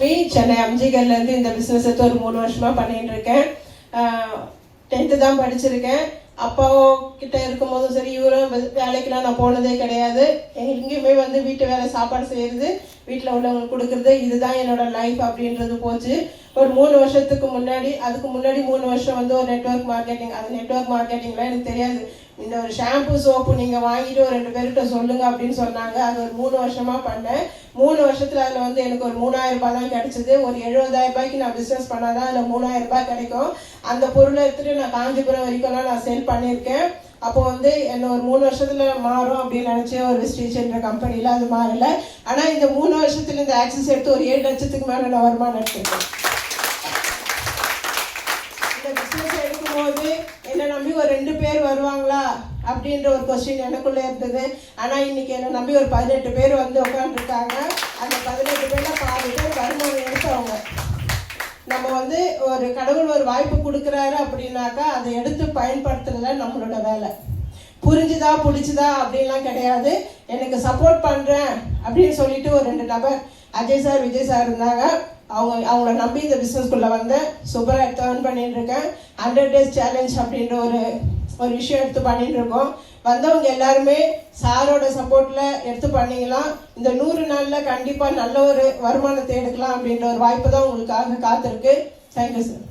லட்சுமி சென்னை அம்ஜிகர்லேருந்து இந்த பிஸ்னஸ் எடுத்து ஒரு மூணு வருஷமாக பண்ணிட்டு இருக்கேன். டென்த்து தான் படிச்சிருக்கேன். அப்பா கிட்ட இருக்கும்போதும் சரி இவரும் வேலைக்கெல்லாம் நான் போனதே கிடையாது. எங்கேயுமே வந்து வீட்டு வேலை சாப்பாடு செய்கிறது வீட்டில் உள்ளவங்களுக்கு கொடுக்குறது இதுதான் என்னோட லைஃப் அப்படின்றது போச்சு. ஒரு மூணு வருஷத்துக்கு முன்னாடி அதுக்கு முன்னாடி மூணு வருஷம் வந்து ஒரு நெட்வொர்க் மார்க்கெட்டிங் அது நெட்வொர்க் மார்க்கெட்டிங்லாம் எனக்கு தெரியாது. இந்த ஒரு ஷாம்பு சோப்பு நீங்கள் வாங்கிட்டு ஒரு ரெண்டு பேர்கிட்ட சொல்லுங்க அப்படின்னு சொன்னாங்க. அது ஒரு மூணு வருஷமாக பண்ணேன். மூணு வருஷத்தில் அதில் வந்து எனக்கு ஒரு மூணாயிரம் ரூபாய் தான் கிடைச்சிது. ஒரு எழுபதாயிரம் ரூபாய்க்கு நான் பிஸ்னஸ் பண்ணாதான் அதில் மூணாயிரம் ரூபாய் கிடைக்கும். அந்த பொருளை எடுத்துட்டு நான் காஞ்சிபுரம் வரைக்கும்லாம் நான் செல் பண்ணியிருக்கேன். அப்போ வந்து என்ன ஒரு மூணு வருஷத்துல மாறும் அப்படின்னு நினைச்சு ஒரு ஸ்டீச்சர்ன்ற கம்பெனியில் அது மாறல. ஆனால் இந்த மூணு வருஷத்துல இந்த ஆக்சஸ் எடுத்து ஒரு ஏழு லட்சத்துக்கு மேலே நான் வருமானம் எடுத்துருக்கேன் இந்த பிஸ்னஸ் எடுக்கும்போது என்னை நம்பி ஒரு ரெண்டு பேர் வருவாங்களா? அப்படின்ற ஒரு கொஸ்டின் எனக்குள்ளே இருந்தது. ஆனால் இன்னைக்கு என்னை நம்பி ஒரு பதினெட்டு பேர் வந்து உட்காந்துருக்காங்க அந்த பதினெட்டு பேரில் பாதி பேர் வருமானம் எடுத்தவங்க நம்ம வந்து ஒரு கடவுள் ஒரு வாய்ப்பு கொடுக்குறாரு அப்படின்னாக்கா அதை எடுத்து பயன்படுத்துறதுல நம்மளோட வேலை. புரிஞ்சுதா பிடிச்சுதா அப்படின்லாம் கிடையாது. எனக்கு சப்போர்ட் பண்ணுறேன் அப்படின்னு சொல்லிட்டு ஒரு ரெண்டு நபர் அஜய் சார் விஜய் சார் இருந்தாங்க. அவங்க அவங்கள நம்பி இந்த பிஸ்னஸ்குள்ளே வந்து. சூப்பராக எடுத்து earn பண்ணிட்டு இருக்கேன். ஹண்ட்ரட் டேஸ் சேலஞ்ச் அப்படின்ற ஒரு ஒரு விஷயம் எடுத்து பண்ணிட்டு இருக்கோம். வந்தவங்க எல்லாருமே சாரோட சப்போர்ட்டில் எடுத்து பண்ணிக்கலாம். இந்த நூறு நாளில் கண்டிப்பாக நல்ல ஒரு வருமானத்தை எடுக்கலாம் அப்படின்ற ஒரு வாய்ப்பு தான் உங்களுக்காக காத்திருக்கு. Thank you sir